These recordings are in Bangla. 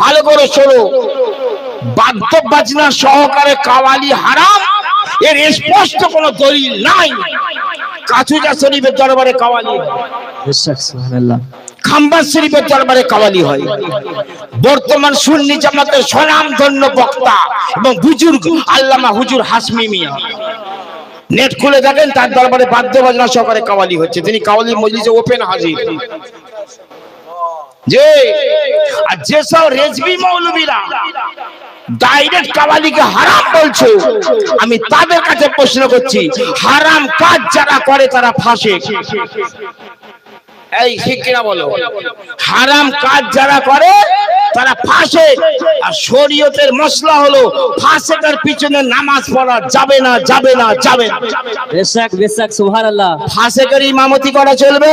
ভালো করে শোনো। বাদ্য বাজনা সহকারে কাওয়ালি হারাম। এর স্পষ্ট কোনো দলিল নাই। কাছুজা শরীফের দরবারে কাওয়ালি খাম্বাজ শরীফের দরবারে কাওয়ালি হয়। বর্তমান সুন্নি জামাতের স্বনাম ধন্য বক্তা এবং বুজুর্গ আল্লামা হুজুর হাসমি মিয়া। নেট খুলে দেখেন, তার দরবারে বাদ্য বাজনা সহকারে কাওয়ালি হচ্ছে। তিনি কাওয়ালি মজলিসে ওপেন হাজির। যে আর যেসব রেজবি মৌলবীরা ডাইরেক্ট কাওয়ালিকে হারাম বলছো আমি তাদের কাছে প্রশ্ন করছি হারাম কাজ যারা করে তারা ফাঁসে। এই ঠিক কিনা বলো? হারাম কাজ যারা করে তারা ফাঁসে। আর শরীয়তের মশলা হলো ফাঁসেকার পিছনে নামাজ পড়া যাবে না যাবে না যাবে না। বেশক বেশক সুবহানাল্লাহ। ফাঁসেকার ইমামতি করা চলবে।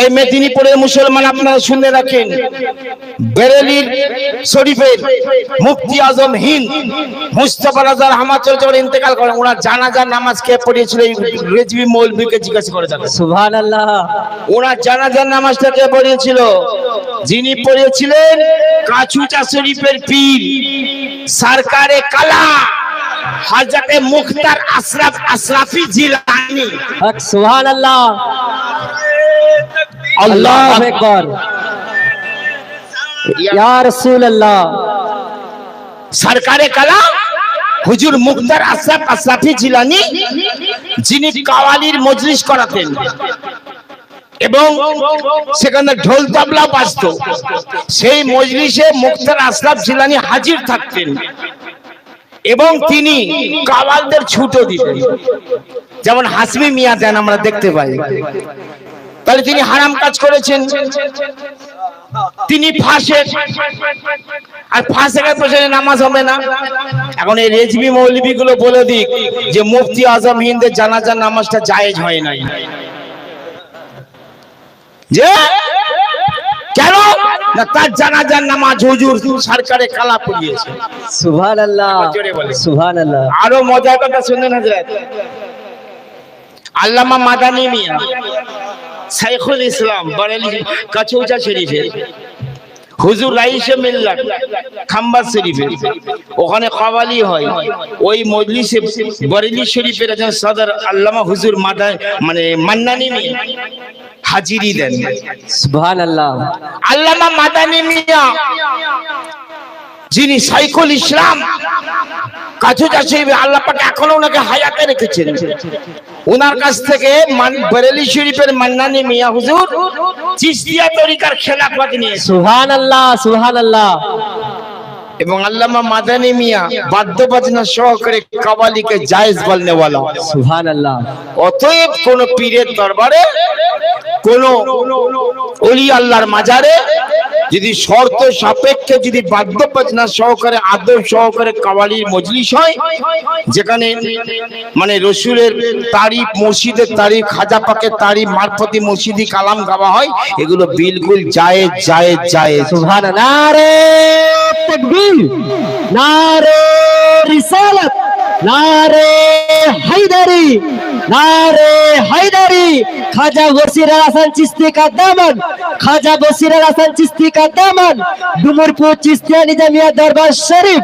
এই মেদিনীপুরের মুসলমান আপনারা শুনে রাখেন। বেরেলির শরীফের মুফতি আজম হিন্দ মুস্তাফা রাজা রহমাতুল্লাহ যখন ইন্তেকাল করেন। ওনার জানাজার নামাজ কে পড়িয়েছিল রেজবি মৌলভীকে জিজ্ঞাসা করে দেখেন সুবহানাল্লাহ। ওনার জানাজার নামাজটা কে পড়িয়েছিল? যিনি পড়িয়েছিলেন কাছুচা শরীফের পীর সরকারে কালা হাজরতে মুখতার আশরাফ আশরাফি জিলানি। সুবহানাল্লাহ। আল্লাহ আকবার। ইয়া রাসূলুল্লাহ। সরকারে কালা হুজুর মুখতার আশরাফ আশরাফি জিলানি যিনি কাওয়ালির মজলিস করাতেন। এবং সেখানে ঢোল তবলা বাজতো। সেই মজলিসে মুখতার আশরাফ জিলানি হাজির থাকতেন। এবং তিনি কাওয়ালদের ছুটো দিতেন। যেমন হাসমি মিয়া দেন আমরা দেখতে পাই। তাহলে তিনি হারাম কাজ করেছেন। তিনি ফাঁসে। আর ফাঁসের পেছনে নামাজ হবে না। এখন এই রেজবি মৌলবী গুলো বলে দিক যে মুফতি আজম হিন্দের জানাজার নামাজটা জায়েজ হয় নাই। যে? কেন? না তার জানাজার নামাজ হুজুর সরকারে কালা পড়িয়েছে। সুবহানাল্লাহ। সুবহানাল্লাহ। আরও মজার কথা শুনেন হাজরাত আল্লামা মাদানী মিয়া সাইখুল ইসলাম বরেলি কাচৌচা শরীফে। হুজুর রাইসে মিল্লাত খাম্বাজ শরীফে। ওখানে কাওয়ালি হয়। ওই মজলিসে বরেলি শরীফের একজন সদর আল্লামা হুজুর মাদা মানে মান্নানি মিয়া হাজিরি দেন। সুবহানাল্লাহ। আল্লামা মাদানী মিয়া যিনি সাইকুল ইসলাম কাছু চাষি আল্লাহ পাক এখনও ওনাকে হায়াতে রেখেছেন। ওনার কাছ থেকে বরেলি শরীফের মান্নানি মিয়া হুজুর চিস্তিয়া তরিকার খেলাফত নিয়েছে সুবহানাল্লাহ সুবহানাল্লাহ। এবং আল্লামা মাদানী মিয়া বাদ্যবাজনা সহকারে কাবালিকে জায়েজ বলনে বলা সুবহানাল্লাহ। অতএব কোন পীরের দরবারে কোন অলি আল্লাহর মাজারে যদি শর্ত সাপেক্ষে যদি বাদ্য বাজনা সহকারে, আদব সহকারে কাওয়ালির মজলিস হয়, যেখানে মানে রসুলের তারিফ, মসজিদের তারিফ, খাজা পাকের তারিফ, মারফতি মসজিদি কালাম গাওয়া হয়, এগুলো বিলকুল জায়েজ জায়েজ জায়েজ। সুবহানাল্লাহ। নারে নারে নারে হাইদারি নারে হাইদারি খাজা বসির আসান চিস্তি কাদ্দামান, খাজা বসির আসান চিস্তি কাদ্দামান। ডুমুরপুর চিস্তিয়া নিজামিয়া দরবার শরীফ।